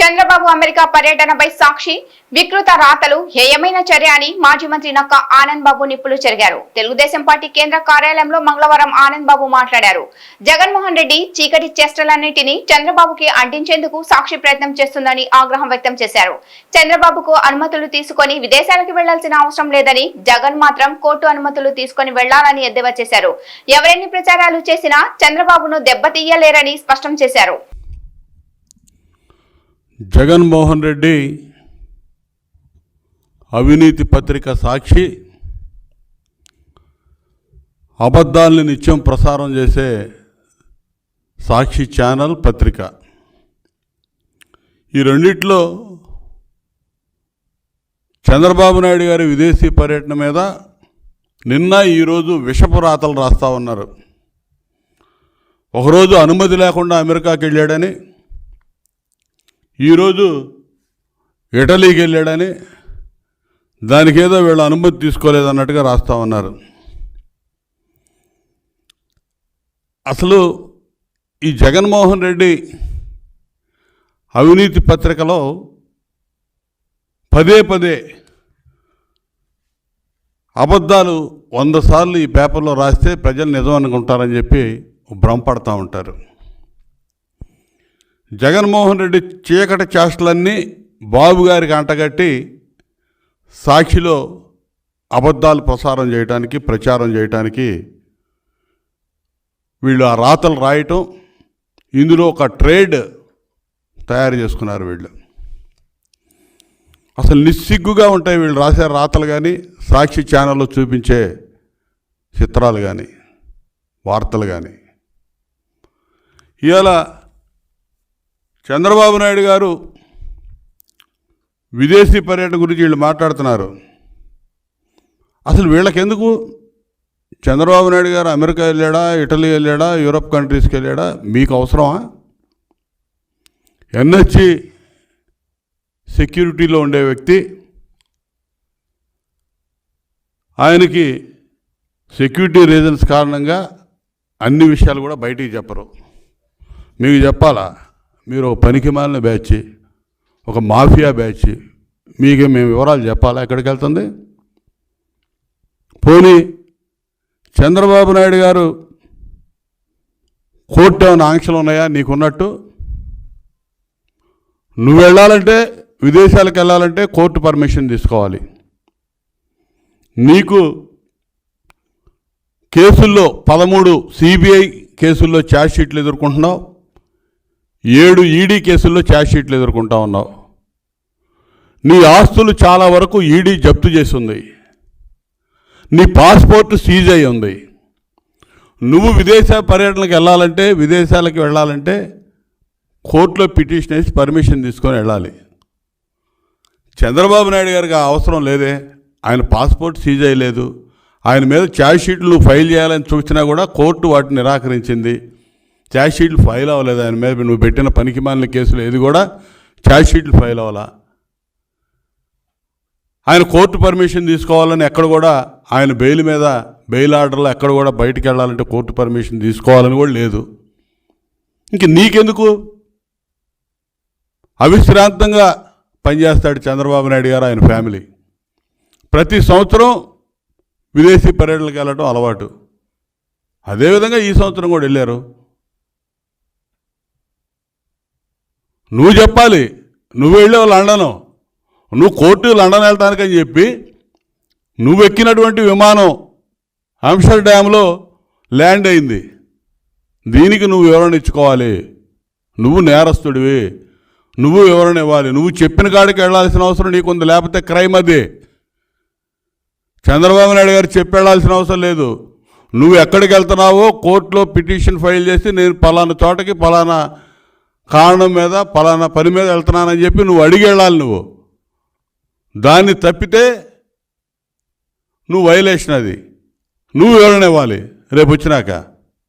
Chandrababu America పర్యటనపై సాక్షి వికృత రాతలు హేయమైన చర్య అని మాజీ మంత్రి నక్క ఆనంద్ బాబు నిప్పులు చెరిగారు. తెలుగుదేశం పార్టీ కేంద్ర కార్యాలయంలో మంగళవారం ఆనంద్ బాబు మాట్లాడారు. జగన్మోహన్ రెడ్డి చీకటి చేష్టలన్నింటినీ చంద్రబాబుకి అంటించేందుకు సాక్షి ప్రయత్నం చేస్తుందని ఆగ్రహం వ్యక్తం చేశారు. చంద్రబాబుకు అనుమతులు తీసుకొని విదేశాలకు వెళ్ళాల్సిన అవసరం లేదని జగన్ మాత్రం కోర్టు అనుమతులు తీసుకొని వెళ్ళాలని ఎద్దేవా చేశారు. ఎవరెన్ని ప్రచారాలు చేసినా చంద్రబాబును దెబ్బతీయలేరని స్పష్టం చేశారు. జగన్మోహన్ రెడ్డి అవినీతి పత్రిక సాక్షి అబద్ధాలని నిత్యం ప్రసారం చేసే సాక్షి ఛానల్ పత్రిక. ఈ రెండిట్లో చంద్రబాబు నాయుడు గారి విదేశీ పర్యటన మీద నిన్న ఈరోజు విషపు రాతలు రాస్తా ఉన్నారు. ఒకరోజు అనుమతి లేకుండా అమెరికాకి వెళ్ళాడని ఈరోజు ఇటలీకి వెళ్ళాడని దానికేదో వీళ్ళు అనుమతి తీసుకోలేదన్నట్టుగా రాస్తా ఉన్నారు. అసలు ఈ జగన్మోహన్ రెడ్డి అవినీతి పత్రికలో పదే పదే అబద్ధాలు వంద సార్లు ఈ పేపర్లో రాస్తే ప్రజలు నిజం అనుకుంటారని చెప్పి భ్రమపడతా ఉంటారు. జగన్మోహన్ రెడ్డి చీకటి చేష్టలన్నీ బాబు గారికి అంటగట్టి సాక్షిలో అబద్ధాలు ప్రసారం చేయడానికి ప్రచారం చేయడానికి వీళ్ళు ఆ రాతలు రాయటం ఇందులో ఒక ట్రేడ్ తయారు చేసుకున్నారు వీళ్ళు. అసలు నిస్సిగ్గుగా ఉంటాయి వీళ్ళు రాసే రాతలు కానీ సాక్షి ఛానల్లో చూపించే చిత్రాలు కానీ వార్తలు కానీ ఇవాళ చంద్రబాబు నాయుడు గారు విదేశీ పర్యటన గురించి వీళ్ళు మాట్లాడుతున్నారు. అసలు వీళ్ళకెందుకు? చంద్రబాబు నాయుడు గారు అమెరికా వెళ్ళాడా ఇటలీ వెళ్ళాడా యూరప్ కంట్రీస్కి వెళ్ళాడా? మీకు అవసరమా? ఎన్హెచ్సి సెక్యూరిటీలో ఉండే వ్యక్తి ఆయనకి సెక్యూరిటీ రీజన్స్ కారణంగా అన్ని విషయాలు కూడా బయటికి చెప్పరు. మీకు చెప్పాలా? మీరు ఒక పనికి మాలిన బ్యాచ్ ఒక మాఫియా బ్యాచ్ మీకు మేము వివరాలు చెప్పాలా? ఎక్కడికి వెళ్తుంది? పోనీ చంద్రబాబు నాయుడు గారు కోర్టు ఏమైనా ఆంక్షలు ఉన్నాయా? నీకున్నట్టు? నువ్వు వెళ్ళాలంటే విదేశాలకు వెళ్ళాలంటే కోర్టు పర్మిషన్ తీసుకోవాలి. నీకు కేసుల్లో పదమూడు సిబిఐ కేసుల్లో ఛార్జ్ షీట్లు ఎదుర్కొంటున్నావు? ఏడు ఈడీ కేసుల్లో ఛార్జ్షీట్లు ఎదుర్కొంటా ఉన్నావు. నీ ఆస్తులు చాలా వరకు ఈడీ జప్తు చేసింది. నీ పాస్పోర్ట్ సీజ్ అయి ఉంది. నువ్వు విదేశ పర్యటనకు వెళ్ళాలంటే విదేశాలకు వెళ్ళాలంటే కోర్టులో పిటిషన్ వేసి పర్మిషన్ తీసుకొని వెళ్ళాలి. చంద్రబాబు నాయుడు గారికి అవసరం లేదే. ఆయన పాస్పోర్ట్ సీజ్ అయ్యలేదు. ఆయన మీద ఛార్జ్ షీట్లు ఫైల్ చేయాలని చూసినా కూడా కోర్టు వాటిని నిరాకరించింది. ఛార్జ్ షీట్లు ఫైల్ అవ్వలేదు. ఆయన మీద నువ్వు పెట్టిన పనికి మాలిన కేసులు ఏది కూడా ఛార్జ్ షీట్లు ఫైల్ అవ్వాలా? ఆయన కోర్టు పర్మిషన్ తీసుకోవాలని ఎక్కడ కూడా ఆయన బెయిల్ మీద బెయిల్ ఆర్డర్లో ఎక్కడ కూడా బయటికి వెళ్ళాలంటే కోర్టు పర్మిషన్ తీసుకోవాలని కూడా లేదు. ఇంక నీకెందుకు? అవిశ్రాంతంగా పనిచేస్తాడు చంద్రబాబు నాయుడు గారు ఆయన ఫ్యామిలీ. ప్రతి సంవత్సరం విదేశీ పర్యటనలకు వెళ్ళడం అలవాటు. అదేవిధంగా ఈ సంవత్సరం కూడా వెళ్ళారు. నువ్వు చెప్పాలి నువ్వు వెళ్ళావు లండను నువ్వు కోర్టు లండన్ వెళ్తానికని చెప్పి నువ్వు ఎక్కినటువంటి విమానం అంశర్ డ్యాంలో ల్యాండ్ అయింది. దీనికి నువ్వు వివరణ ఇచ్చుకోవాలి. నువ్వు నేరస్తుడివి. నువ్వు వివరణ ఇవ్వాలి. నువ్వు చెప్పిన కాడికి వెళ్ళాల్సిన అవసరం నీకుంది లేకపోతే క్రైమ్ అది. చంద్రబాబు నాయుడు గారు చెప్పి వెళ్ళాల్సిన అవసరం లేదు. నువ్వు ఎక్కడికి వెళ్తున్నావో కోర్టులో పిటిషన్ ఫైల్ చేసి నేను పలానా చోటకి పలానా కారణం మీద పలానా పని మీద వెళ్తున్నానని చెప్పి నువ్వు అడిగి వెళ్ళాలి నువ్వు. దాన్ని తప్పితే నువ్వు వైలేషన్ అది. నువ్వు వివరణ ఇవ్వాలి? రేపు వచ్చినాక.